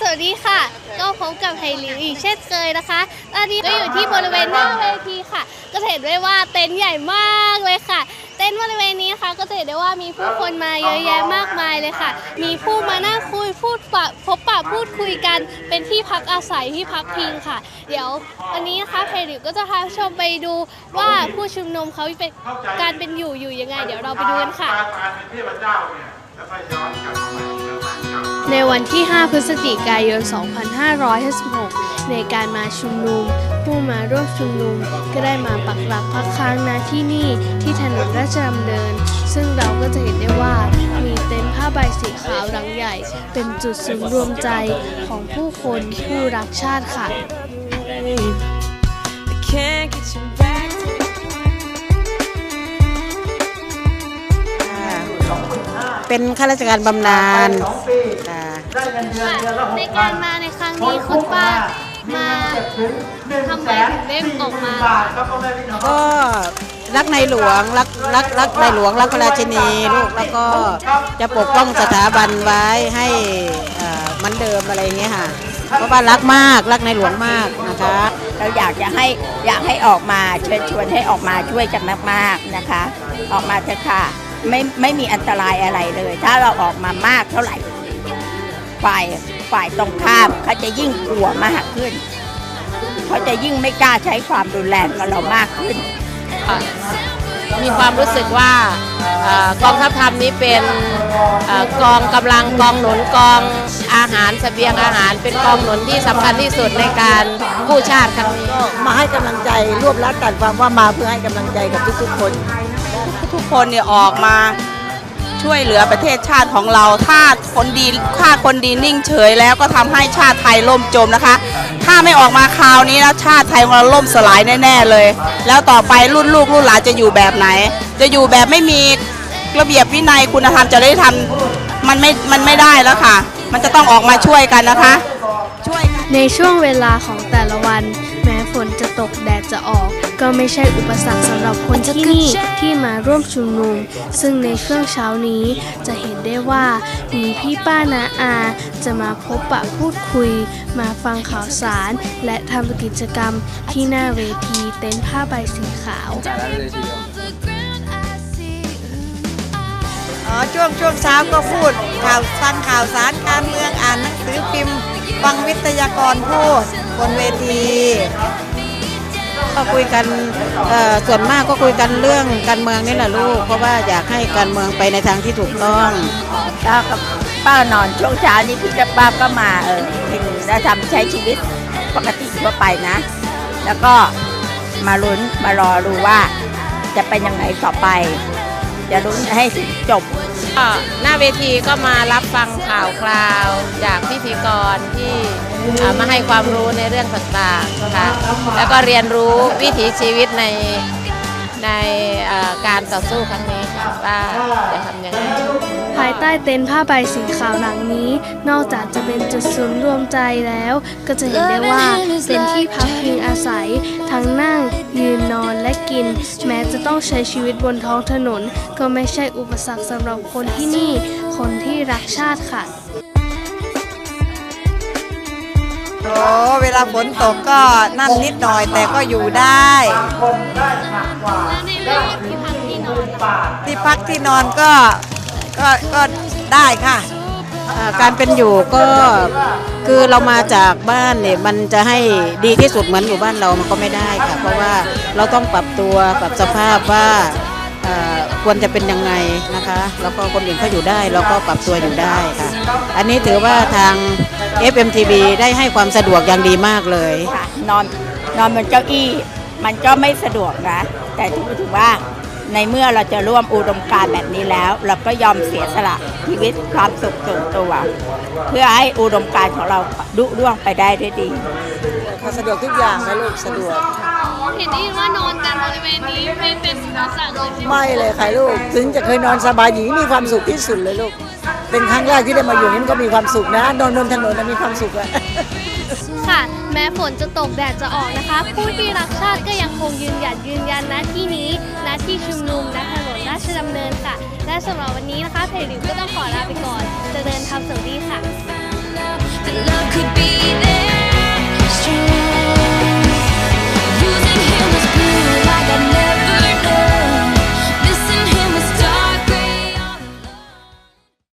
สวัสดีค่ะ ก็พบกับไทยลิวอีกเช่นเคยนะคะ ตอนนี้ก็อยู่ที่บริเวณหน้าเวทีค่ะ ก็เห็นได้ว่าเต็นท์ใหญ่มากเลยค่ะ เต็นท์บริเวณนี้นะคะก็จะเห็นได้ว่ามีผู้คนมาเยอะแยะมากมายเลยค่ะ มีผู้มานั่งคุยพูดปะพบปะพูดคุยกันเป็นที่พักอาศัยที่พักพิงค่ะ เดี๋ยววันนี้นะคะไทยลิวก็จะพาชมไปดูว่าผู้ชุมนุมเขาเป็นการเป็นอยู่อยู่ยังไง เดี๋ยวเราไปดูกันค่ะการเป็นเทพเจ้าเนี่ยแล้วก็ย้อนกลับมา ในกลับมาในวันที่ 5 พฤศจิกายน 2556 ในการมาชุมนุม ผู้มาร่วมชุมนุมก็ได้มาปักหลักพักค้างณที่นี่ที่ถนนราชดำเนิน ซึ่งเราก็จะเห็นได้ว่ามีเต็นท์ผ้าใบสีขาวหลังใหญ่ เป็นจุดศูนย์รวมใจของผู้คนผู้รักชาติค่ะ Can't get you back. เป็นข้าราชการบำนาญค่ะในการมาในครั้งนี้คุณป้ามาทำไมถึงได้ออกมาก็รักในหลวงรักรักรักในหลวงรักพระราชินีลูกแล้วก็จะปกป้องสถาบันไว้ให้เอ่อเหมันเดิมอะไรอย่างเงี้ยค่ะ เพราะว่ารักมากรักในหลวงมากนะคะเราอยากจะให้อยากให้ออกมาเชิญชวนให้ออกมาช่วยกันมากๆนะคะ ออกมาเถอะค่ะ ไม่ไม่มีอันตรายอะไรเลย ถ้าเราออกมามากเท่าไหร่ ฝ่ายฝ่ายตรงข้ามเขาจะยิ่งกลัวมากขึ้น เขาจะยิ่งไม่กล้าใช้ความรุนแรงกับเรามากขึ้น มีความรู้สึกว่าเอ่อกองทัพธรรมนี้เป็นเอ่อกองกำลังกองหนุนกองอาหารเสบียงอาหารเป็นกองหนุนที่สำคัญที่สุดในการกู้ชาติครั้งนี้มาให้กำลังใจรวบรัดกันความว่ามาเพื่อให้กำลังใจกับทุกๆคน ทุกคนเนี่ยออกมาช่วยเหลือประเทศชาติของเรา ถ้าคนดีถ้าคนดีนิ่งเฉยแล้วก็ทำให้ชาติไทยล่มจมนะคะ ถ้าไม่ออกมาคราวนี้แล้วชาติไทยของเราล่มสลายแน่ ๆเลย แล้วต่อไปรุ่นลูกรุ่นหลานจะอยู่แบบไหน จะอยู่แบบไม่มีระเบียบวินัยคุณธรรมจริยธรรมมันไม่ มันไม่ได้แล้วค่ะ มันจะต้องออกมาช่วยกันนะคะ ช่วยในช่วงเวลาของแต่ละวัน นจะตกแดดจะออก ก็ไม่ใช่อุปสรรคสำหรับคนที่นี่ที่มาร่วมชุมนุม ซึ่งในช่วงเช้านี้จะเห็นได้ว่ามีพี่ป้านาอา จะมาพบปะพูดคุย มาฟังข่าวสาร และทำกิจกรรมที่หน้าเวทีเต็นท์ผ้าใบสีขาวอ๋อช่วงช่วงเช้าก็พูดข่าวฟังข่าวสารการเมืองอ่านหนังสือพิมพ์ฟังวิทยากรพูดบนเวที ก็คุยกันส่วนมากก็คุยกันเรื่องการเมืองนี่แหละลูก เพราะว่าอยากให้การเมืองไปในทางที่ถูกต้องป้ากับป้านอนช่วงเช้านี้พี่กับป้าก็มาเออกินและทำใช้ชีวิตปกติทั่วไปนะ แล้วก็มาลุ้นมารอดูว่าจะเป็นยังไงต่อไป จะลุ้นให้จบ ก็หน้าเวทีก็มารับฟังข่าวคราว จากพิธีกรที่มาให้ความรู้ในเรื่องต่างๆนะคะแล้วก็เรียนรู้วิถีชีวิตในในการต่อสู้ครั้งนี้ ว่าจะทำยังไงภายใต้เต็นท์ผ้าใบสีขาวหลังนี้ นอกจากจะเป็นจุดศูนย์รวมใจแล้ว ก็จะเห็นได้ว่าเป็นที่พักพิงอาศัย ทั้งนั่ง ยืนนอนและกิน แม้จะต้องใช้ชีวิตบนท้องถนน ก็ไม่ใช่อุปสรรคสำหรับคนที่นี่ คนที่รักชาติค่ะโอ้เวลาฝนตกก็นั่นนิดหน่อยแต่ก็อยู่ได้ ที่พักที่นอนก็ก็ก็ได้ค่ะเอ่อการเป็นอยู่ก็คือเรามาจากบ้านเนี่ยมันจะให้ดีที่สุดเหมือนอยู่บ้านเรามันก็ไม่ได้ค่ะ เพราะว่าเราต้องปรับตัวปรับสภาพว่าเอ่อควรจะเป็นยังไงนะคะ แล้วก็คนอื่นเขาอยู่ได้เราก็ปรับตัวอยู่ได้ค่ะ อันนี้ถือว่าทาง FMTV ได้ให้ความสะดวกอย่างดีมากเลย ค่ะนอนนอนบนเก้าอี้ มันก็ไม่สะดวกนะ แต่ถือถือว่า ในเมื่อเราจะร่วมอุดมการณ์แบบนี้แล้ว เราก็ยอมเสียสละชีวิตความสุขส่วนตัว เพื่อให้อุดมการณ์ของเราดุร่วงไปได้ด้วยดีสะดวกทุกอย่างนะลูกสะดวกเห็นได้ยินว่านอนกันบริเวณนี้ไม่เป็นอุปสรรคเลยใช่ไหมไม่เลยค่ะลูก ถึงจะเคยนอนสบายอย่างนี้มีความสุขที่สุดเลยลูก เป็นครั้งแรกที่ได้มาอยู่นี่มันก็มีความสุขนะ นอนบนถนนนะมีความสุขอะค่ะ แม้ฝนจะตกแดดจะออกนะคะ ผู้ที่รักชาติก็ยังคงยืนหยัดยืนยันณที่นี้ และสำหรับวันนี้นะคะเพลิวก็ต้องขอลาไปก่อนจะเดินทำสวัสดีค่ะ